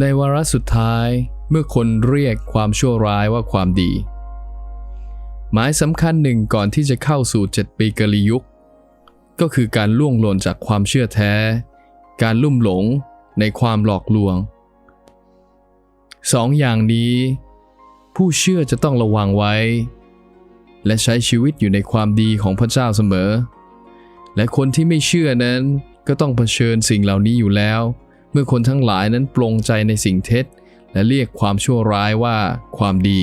ในวาระสุดท้ายเมื่อคนเรียกความชั่วร้ายว่าความดี หมายสำคัญหนึ่งก่อนที่จะเข้าสู่เจ็ดปีกะลียุค ก็คือการล่วงหล่นจากความเชื่อแท้ การลุ่มหลงในความหลอกลวงสองอย่างนี้ ผู้เชื่อจะต้องระวังไว้ และใช้ชีวิตอยู่ในความดีของพระเจ้าเสมอ และคนที่ไม่เชื่อนั้นก็ต้องเผชิญสิ่งเหล่านี้อยู่แล้ว มื่อคนทั้งหลายนั้นปลงใจในสิ่งเท็จ และเรียกความชั่วร้ายว่าความดี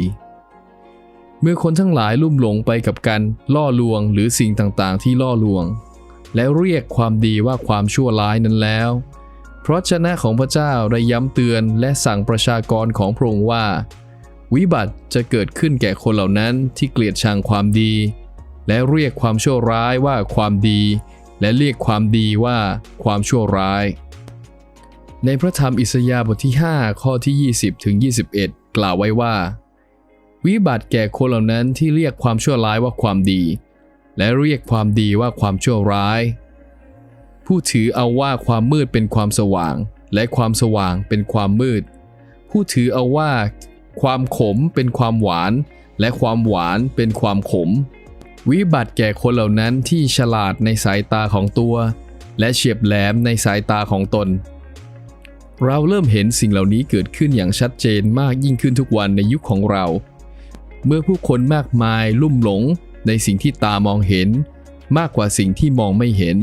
เมื่อคนทั้งหลายลุ่มหลงไปกับการล่อลวงหรือสิ่งต่างๆ ที่ล่อลวง และเรียกความดีว่าความชั่วร้ายนั้นแล้ว เพราะชนะของพระเจ้าได้ย้ำเตือนและสั่งประชากรของพระองค์ว่า วิบัติจะเกิดขึ้นแก่คนเหล่านั้นที่เกลียดชังความดี และเรียกความชั่วร้ายว่าความดี และเรียกความดีว่าความชั่วร้าย ในพระธรรมอิสยาห์บทที่ 5 ข้อที่ 20 ถึง 21 กล่าวไว้ว่า วิบัติแก่คนเหล่านั้นที่เรียกความชั่วร้ายว่าความดี และเรียกความดีว่าความชั่วร้าย ผู้ถือเอาว่าความมืดเป็นความสว่าง และความสว่างเป็นความมืด ผู้ถือเอาว่า ความขมเป็นความหวาน และความหวานเป็นความขม วิบัติแก่คนเหล่านั้นที่ฉลาดในสายตาของตัว และเฉียบแหลมในสายตาของตน เราเริ่มเห็นสิ่งเหล่านี้เกิดขึ้นอย่างชัดเจนมากยิ่งขึ้นทุกวันในยุคของเรา เมื่อผู้คนมากมายลุ่มหลงในสิ่งที่ตามองเห็น มากกว่าสิ่งที่มองไม่เห็น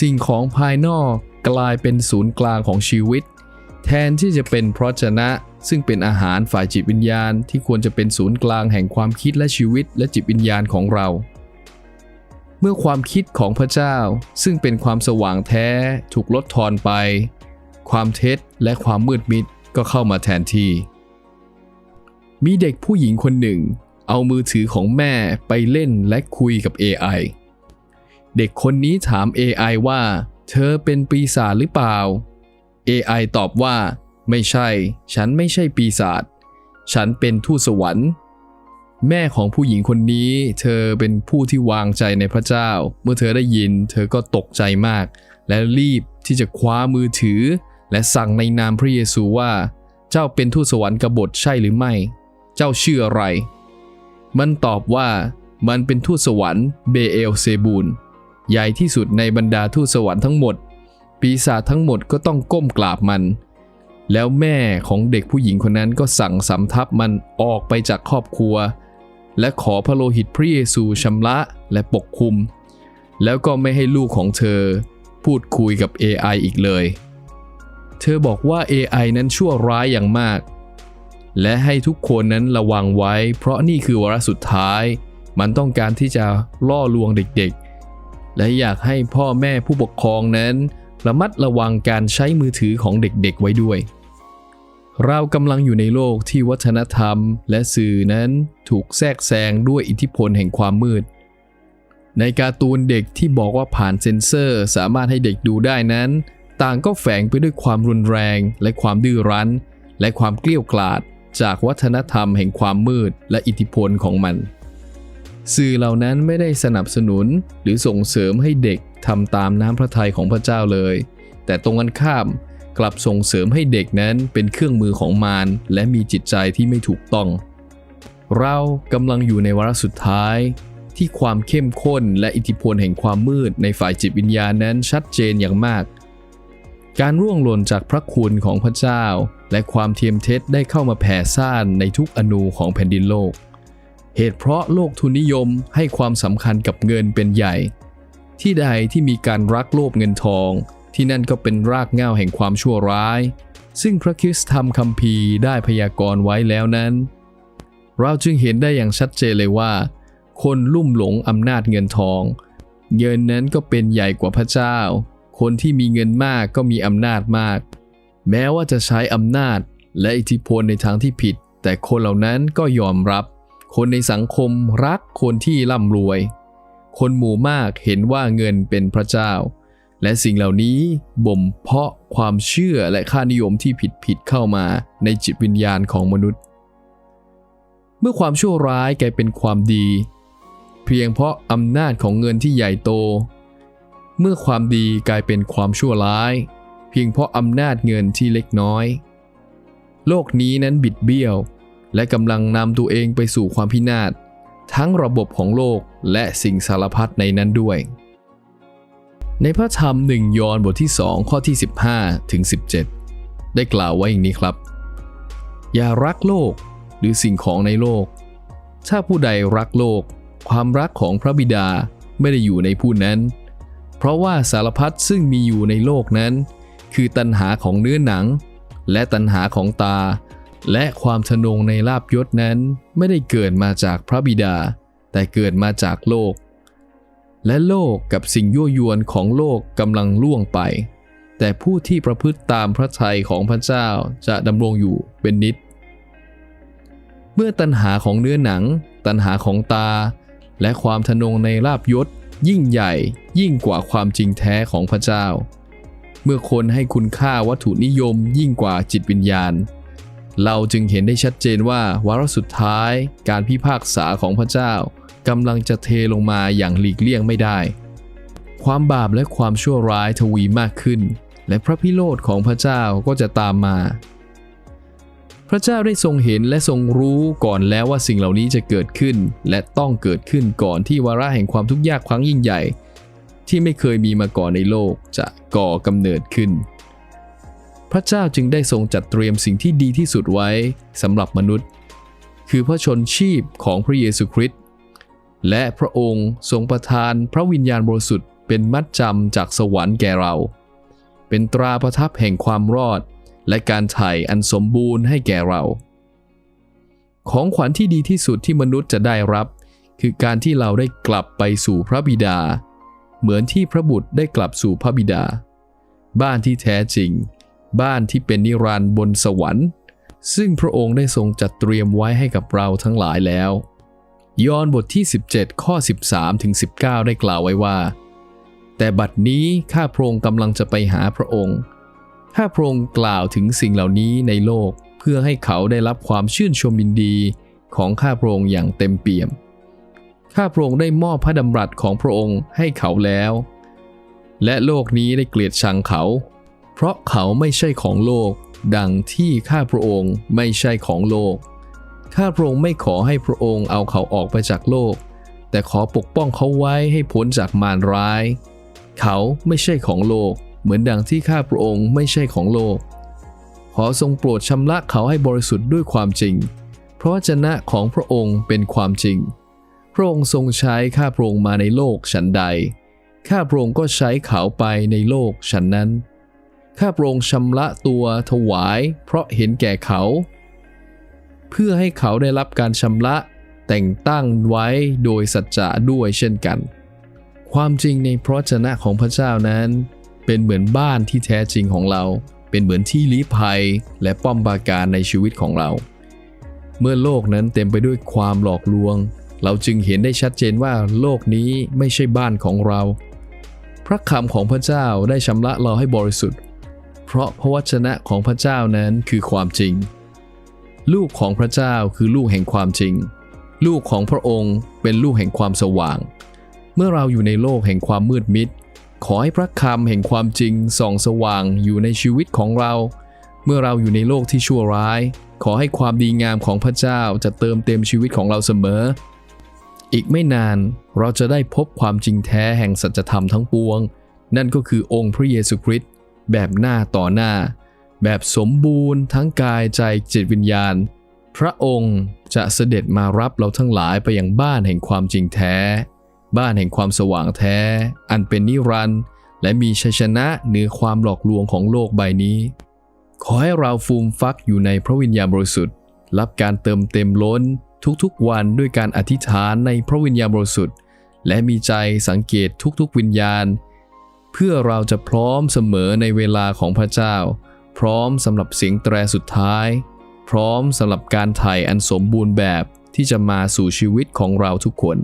สิ่งของภายนอกกลายเป็นศูนย์กลางของชีวิต แทนที่จะเป็นพระชนะ ซึ่งเป็นอาหารฝ่ายจิตวิญญาณที่ควรจะเป็นศูนย์กลางแห่งความคิดและชีวิตและจิตวิญญาณของเราเมื่อความคิดของพระเจ้าซึ่งเป็นความสว่างแท้ถูกลดทอนไป ความเท็จและความมืดมิดก็เข้ามาแทนที่ มีเด็กผู้หญิงคนหนึ่ง เอามือถือของแม่ไปเล่นและคุยกับ AI เด็กคนนี้ถาม AI ว่า เธอเป็นปีศาจหรือเปล่า AI ตอบว่า ไม่ใช่ ฉันไม่ใช่ปีศาจ ฉันเป็นทูตสวรรค์แม่ของผู้หญิงคนนี้ เธอเป็นผู้ที่วางใจในพระเจ้า เมื่อเธอได้ยิน เธอก็ตกใจมาก และรีบที่จะคว้ามือถือ และสั่งในนามพระเยซูว่า เจ้าเป็นทูตสวรรค์กบฏใช่หรือไม่ เจ้าชื่ออะไร มันตอบว่ามันเป็นทูตสวรรค์เบเอลเซบูลใหญ่ที่สุดในบรรดาทูตสวรรค์ทั้งหมด ปีศาจทั้งหมดก็ต้องก้มกราบมัน แล้วแม่ของเด็กผู้หญิงคนนั้นก็สั่งสำทับมันออกไปจากครอบครัว และขอพระโลหิตพระเยซูชำระและปกคุม แล้วก็ไม่ให้ลูกของเธอ พูดคุยกับ AI อีกเลย เธอบอกว่า AI นั้นชั่วร้ายอย่างมาก และให้ทุกคนนั้นระวังไว้ เพราะนี่คือวาระสุดท้าย มันต้องการที่จะล่อลวงเด็กๆ และอยากให้พ่อแม่ผู้ปกครองนั้น ระมัดระวังการใช้มือถือของเด็กๆไว้ด้วย เรากำลังอยู่ในโลกที่วัฒนธรรม และสื่อนั้นถูกแทรกแซงด้วยอิทธิพลแห่งความมืดในการ์ตูนเด็กที่บอกว่าผ่านเซ็นเซอร์สามารถให้เด็กดูได้นั้น ต่างก็แฝงไปด้วยความรุนแรงและความดื้อรั้น และความเกลี้ยวกล่อมจากวัฒนธรรมแห่งความมืดและอิทธิพลของมัน สื่อเหล่านั้นไม่ได้สนับสนุนหรือส่งเสริมให้เด็กทำตามน้ำพระทัยของพระเจ้าเลย แต่ตรงกันข้ามกลับส่งเสริมให้เด็กนั้นเป็นเครื่องมือของมารและมีจิตใจที่ไม่ถูกต้อง เรากำลังอยู่ในวาระสุดท้าย ที่ความเข้มข้นและอิทธิพลแห่งความมืดในฝ่ายจิตวิญญาณนั้นชัดเจนอย่างมาก การร่วงหล่นจากพระคุณของพระเจ้า และความเทียมเท็จได้เข้ามาแผ่ซ่านในทุกอนูของแผ่นดินโลก เหตุเพราะโลกทุนนิยมให้ความสำคัญกับเงินเป็นใหญ่ ที่ใดที่มีการรักโลภเงินทอง ที่นั่นก็เป็นรากเหง้าแห่งความชั่วร้าย ซึ่งพระคริสตธรรมคัมภีร์ได้พยากรณ์ไว้แล้วนั้น เราจึงเห็นได้อย่างชัดเจนเลยว่า คนลุ่มหลงอำนาจเงินทอง เงินนั้นก็เป็นใหญ่กว่าพระเจ้า คนที่มีเงินมากก็มีอำนาจมาก แม้ว่าจะใช้อำนาจและอิทธิพลในทางที่ผิด แต่คนเหล่านั้นก็ยอมรับ คนในสังคมรักคนที่ร่ำรวย คนหมู่มากเห็นว่าเงินเป็นพระเจ้า และสิ่งเหล่านี้บ่มเพาะความเชื่อและค่านิยมที่ผิดๆเข้ามาในจิตวิญญาณของมนุษย์ เมื่อความชั่วร้ายกลายเป็นความดี เพียงเพราะอำนาจของเงินที่ใหญ่โต เมื่อความดีกลายเป็นความชั่วร้าย เพียงเพราะอำนาจเงินที่เล็กน้อย โลกนี้นั้นบิดเบี้ยว และกำลังนำตัวเองไปสู่ความพินาศทั้งระบบของโลกและสิ่งสารพัดในนั้นด้วย ในพระธรรมหนึ่งยอห์นบทที่ 2 ข้อที่ 15 ถึง 17 ได้กล่าวไว้อย่างนี้ครับ อย่ารักโลกหรือสิ่งของในโลก ถ้าผู้ใดรักโลก ความรักของพระบิดาไม่ได้อยู่ในผู้นั้น เพราะว่าสารพัดซึ่งมีอยู่ในโลกนั้น คือตัณหาของเนื้อหนัง และตัณหาของตา และความทะนงในลาบยศนั้นไม่ได้เกิดมาจากพระบิดา แต่เกิดมาจากโลก และโลกกับสิ่งยั่วยวนของโลกกำลังล่วงไป แต่ผู้ที่ประพฤติตามพระทัยของพระเจ้าจะดำรงอยู่เป็นนิจเมื่อตัณหาของเนื้อหนัง ตัณหาของตา และความทะนงในลาบยศ ยิ่งใหญ่ยิ่งกว่าความจริงแท้ของพระเจ้า เมื่อคนให้คุณค่าวัตถุนิยมยิ่งกว่าจิตวิญญาณ เราจึงเห็นได้ชัดเจนว่าวาระสุดท้าย การพิพากษาของพระเจ้ากำลังจะเทลงมาอย่างหลีกเลี่ยงไม่ได้ ความบาปและความชั่วร้ายทวีมากขึ้น และพระพิโรธของพระเจ้าก็จะตามมา พระเจ้าได้ทรงเห็นและทรงรู้ก่อนแล้วว่าสิ่งเหล่านี้จะเกิดขึ้น และต้องเกิดขึ้นก่อนที่วาระแห่งความทุกข์ยากครั้งยิ่งใหญ่ ที่ไม่เคยมีมาก่อนในโลกจะก่อกำเนิดขึ้น พระเจ้าจึงได้ทรงจัดเตรียมสิ่งที่ดีที่สุดไว้สำหรับมนุษย์ คือพระชนชีพของพระเยซูคริสต์และพระองค์ทรงประทานพระวิญญาณบริสุทธิ์เป็นมัดจำจากสวรรค์แก่เรา เป็นตราประทับแห่งความรอด และการไถ่อันสมบูรณ์ให้แก่เรา ของขวัญที่ดีที่สุดที่มนุษย์จะได้รับ คือการที่เราได้กลับไปสู่พระบิดา เหมือนที่พระบุตรได้กลับสู่พระบิดา บ้านที่แท้จริง บ้านที่เป็นนิรันดร์บนสวรรค์ ซึ่งพระองค์ได้ทรงจัดเตรียมไว้ให้กับเราทั้งหลายแล้ว ยอห์นบทที่ 17 ข้อ 13 ถึง 19 ได้กล่าวไว้ว่า แต่บัดนี้ข้าพระองค์กำลังจะไปหาพระองค์ ข้าพระองค์กล่าวถึงสิ่งเหล่านี้ในโลกเพื่อให้เขาได้รับความชื่นชมยินดีของข้าพระองค์อย่างเต็มเปี่ยม ข้าพระองค์ได้มอบพระดำรัสของพระองค์ให้เขาแล้ว และโลกนี้ได้เกลียดชังเขา เพราะเขาไม่ใช่ของโลก ดังที่ข้าพระองค์ไม่ใช่ของโลก ข้าพระองค์ไม่ขอให้พระองค์เอาเขาออกไปจากโลก แต่ขอปกป้องเขาไว้ให้พ้นจากมารร้าย เขาไม่ใช่ของโลก เหมือนดังที่ข้าพระองค์ไม่ใช่ของโลก ขอทรงโปรดชำระเขาให้บริสุทธิ์ด้วยความจริง เพราะวจนะของพระองค์เป็นความจริง พระองค์ทรงใช้ข้าพระองค์มาในโลกฉันใด ข้าพระองค์ก็ใช้เขาไปในโลกฉันนั้น ข้าพระองค์ชำระตัวถวาย เพราะเห็นแก่เขา เพื่อให้เขาได้รับการชำระแต่งตั้งไว้โดยสัจจะด้วยเช่นกัน ความจริงในพระวจนะของพระเจ้านั้น เป็นเหมือนบ้านที่แท้จริงของเรา เป็นเหมือนที่ลี้ภัยและป้อมปราการในชีวิตของเรา เมื่อโลกนั้นเต็มไปด้วยความหลอกลวง เราจึงเห็นได้ชัดเจนว่าโลกนี้ไม่ใช่บ้านของเรา พระคำของพระเจ้าได้ชำระเราให้บริสุทธิ์ เพราะพระวจนะของพระเจ้านั้นคือความจริง ลูกของพระเจ้าคือลูกแห่งความจริง ลูกของพระองค์เป็นลูกแห่งความสว่าง เมื่อเราอยู่ในโลกแห่งความมืดมิด ขอให้พระคำแห่งความจริงส่องสว่างอยู่ในชีวิตของเรา เมื่อเราอยู่ในโลกที่ชั่วร้าย ขอให้ความดีงามของพระเจ้าจะเติมเต็มชีวิตของเราเสมอ อีกไม่นานเราจะได้พบความจริงแท้แห่งสัจธรรมทั้งปวง นั่นก็คือองค์พระเยซูคริสต์แบบหน้าต่อหน้า แบบสมบูรณ์ทั้งกายใจจิตวิญญาณ พระองค์จะเสด็จมารับเราทั้งหลายไปยังบ้านแห่งความจริงแท้ บ้านแห่งความสว่างแท้ อันเป็นนิรันดร์และมีชัยชนะเหนือความหลอกลวงของโลกใบนี้ ขอให้เราฟูมฟักอยู่ในพระวิญญาณบริสุทธิ์ รับการเติมเต็มล้นทุกๆวันด้วยการอธิษฐานในพระวิญญาณบริสุทธิ์ และมีใจสังเกตทุกๆวิญญาณ เพื่อเราจะพร้อมเสมอในเวลาของพระเจ้า พร้อมสำหรับเสียงแตรสุดท้าย พร้อมสำหรับการไถ่อันสมบูรณ์แบบที่จะมาสู่ชีวิตของเราทุกคน